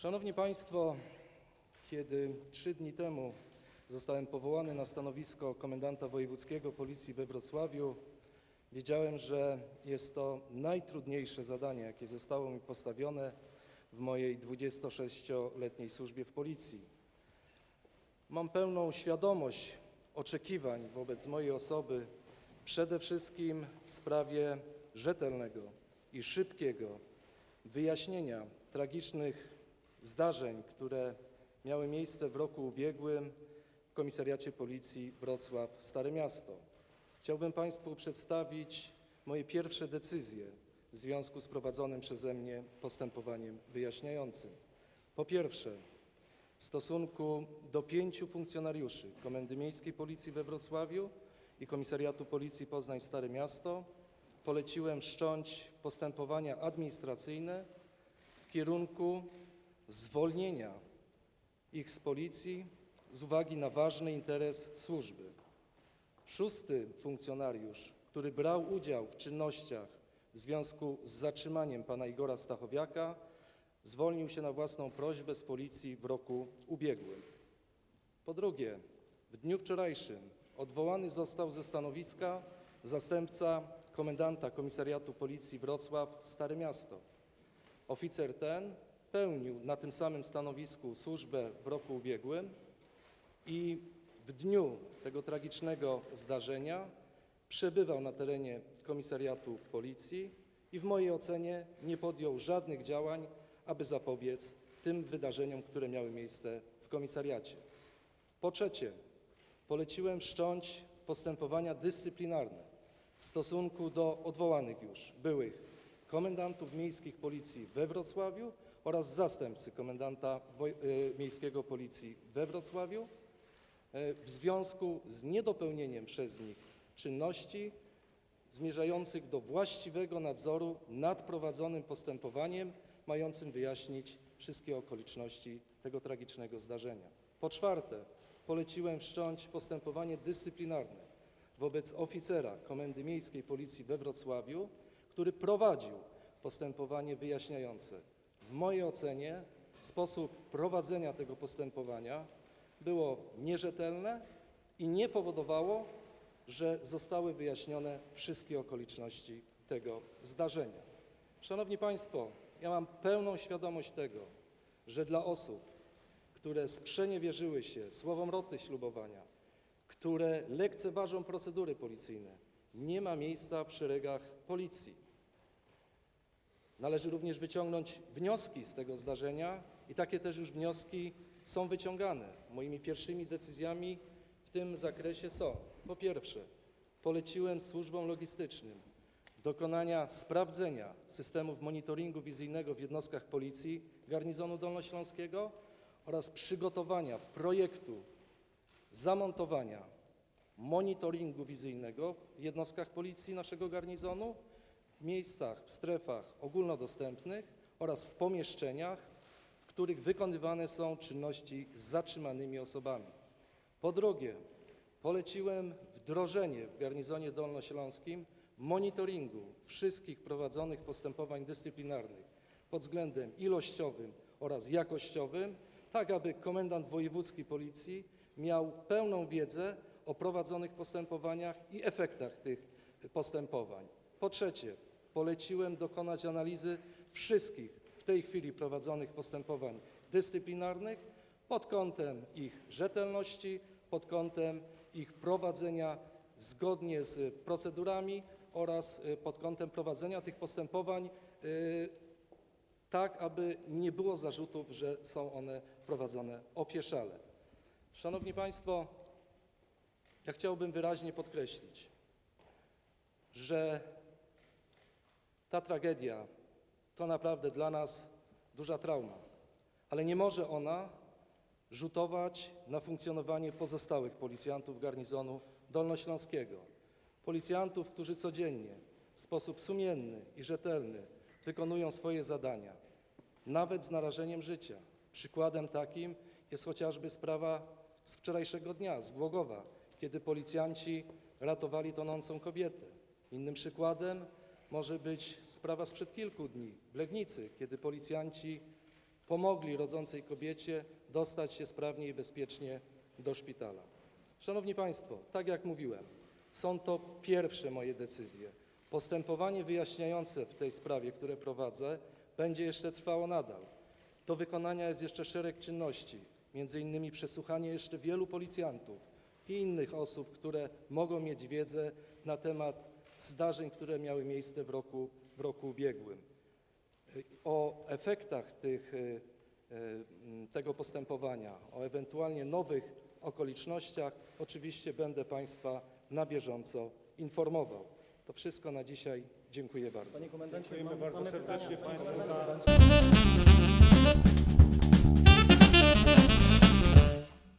Szanowni Państwo, kiedy trzy dni temu zostałem powołany na stanowisko komendanta wojewódzkiego Policji we Wrocławiu, wiedziałem, że jest to najtrudniejsze zadanie, jakie zostało mi postawione w mojej 26-letniej służbie w Policji. Mam pełną świadomość oczekiwań wobec mojej osoby, przede wszystkim w sprawie rzetelnego i szybkiego wyjaśnienia tragicznych zdarzeń, które miały miejsce w roku ubiegłym w Komisariacie Policji Wrocław Stare Miasto. Chciałbym Państwu przedstawić moje pierwsze decyzje w związku z prowadzonym przeze mnie postępowaniem wyjaśniającym. Po pierwsze, w stosunku do pięciu funkcjonariuszy Komendy Miejskiej Policji we Wrocławiu i Komisariatu Policji Poznań Stare Miasto poleciłem wszcząć postępowania administracyjne w kierunku zwolnienia ich z policji z uwagi na ważny interes służby. Szósty funkcjonariusz, który brał udział w czynnościach w związku z zatrzymaniem pana Igora Stachowiaka, zwolnił się na własną prośbę z policji w roku ubiegłym. Po drugie, w dniu wczorajszym odwołany został ze stanowiska zastępca komendanta Komisariatu Policji Wrocław Stare Miasto. Oficer ten pełnił na tym samym stanowisku służbę w roku ubiegłym i w dniu tego tragicznego zdarzenia przebywał na terenie komisariatu policji i w mojej ocenie nie podjął żadnych działań, aby zapobiec tym wydarzeniom, które miały miejsce w komisariacie. Po trzecie, poleciłem wszcząć postępowania dyscyplinarne w stosunku do odwołanych już byłych komendantów miejskich Policji we Wrocławiu oraz zastępcy komendanta y, miejskiego Policji we Wrocławiu e, w związku z niedopełnieniem przez nich czynności zmierzających do właściwego nadzoru nad prowadzonym postępowaniem, mającym wyjaśnić wszystkie okoliczności tego tragicznego zdarzenia. Po czwarte, poleciłem wszcząć postępowanie dyscyplinarne wobec oficera Komendy Miejskiej Policji we Wrocławiu, który prowadził postępowanie wyjaśniające. W mojej ocenie sposób prowadzenia tego postępowania było nierzetelne i nie powodowało, że zostały wyjaśnione wszystkie okoliczności tego zdarzenia. Szanowni Państwo, ja mam pełną świadomość tego, że dla osób, które sprzeniewierzyły się słowom roty ślubowania, które lekceważą procedury policyjne, nie ma miejsca w szeregach policji. Należy również wyciągnąć wnioski z tego zdarzenia i takie też już wnioski są wyciągane. Moimi pierwszymi decyzjami w tym zakresie są po pierwsze, poleciłem służbom logistycznym dokonania sprawdzenia systemów monitoringu wizyjnego w jednostkach Policji Garnizonu Dolnośląskiego oraz przygotowania projektu zamontowania monitoringu wizyjnego w jednostkach Policji naszego garnizonu, w miejscach, w strefach ogólnodostępnych oraz w pomieszczeniach, w których wykonywane są czynności z zatrzymanymi osobami. Po drugie, poleciłem wdrożenie w garnizonie dolnośląskim monitoringu wszystkich prowadzonych postępowań dyscyplinarnych pod względem ilościowym oraz jakościowym, tak aby komendant wojewódzki Policji miał pełną wiedzę o prowadzonych postępowaniach i efektach tych postępowań. Po trzecie, poleciłem dokonać analizy wszystkich w tej chwili prowadzonych postępowań dyscyplinarnych pod kątem ich rzetelności, pod kątem ich prowadzenia zgodnie z procedurami oraz y, pod kątem prowadzenia tych postępowań y, tak, aby nie było zarzutów, że są one prowadzone opieszale. Szanowni Państwo, ja chciałbym wyraźnie podkreślić, że ta tragedia to naprawdę dla nas duża trauma, ale nie może ona rzutować na funkcjonowanie pozostałych policjantów garnizonu dolnośląskiego. Policjantów, którzy codziennie w sposób sumienny i rzetelny wykonują swoje zadania, nawet z narażeniem życia. Przykładem takim jest chociażby sprawa z wczorajszego dnia, z Głogowa, kiedy policjanci ratowali tonącą kobietę. Innym przykładem może być sprawa sprzed kilku dni w Legnicy, kiedy policjanci pomogli rodzącej kobiecie dostać się sprawnie i bezpiecznie do szpitala. Szanowni Państwo, tak jak mówiłem, są to pierwsze moje decyzje. Postępowanie wyjaśniające w tej sprawie, które prowadzę, będzie jeszcze trwało nadal. Do wykonania jest jeszcze szereg czynności, między innymi przesłuchanie jeszcze wielu policjantów i innych osób, które mogą mieć wiedzę na temat zdarzeń, które miały miejsce w roku, w roku ubiegłym. O efektach tych, y, m, tego postępowania, o ewentualnie nowych okolicznościach oczywiście będę Państwa na bieżąco informował. To wszystko na dzisiaj. Dziękuję bardzo. Panie komendancie, Dziękujemy bardzo mamy serdecznie pytania. Państwu.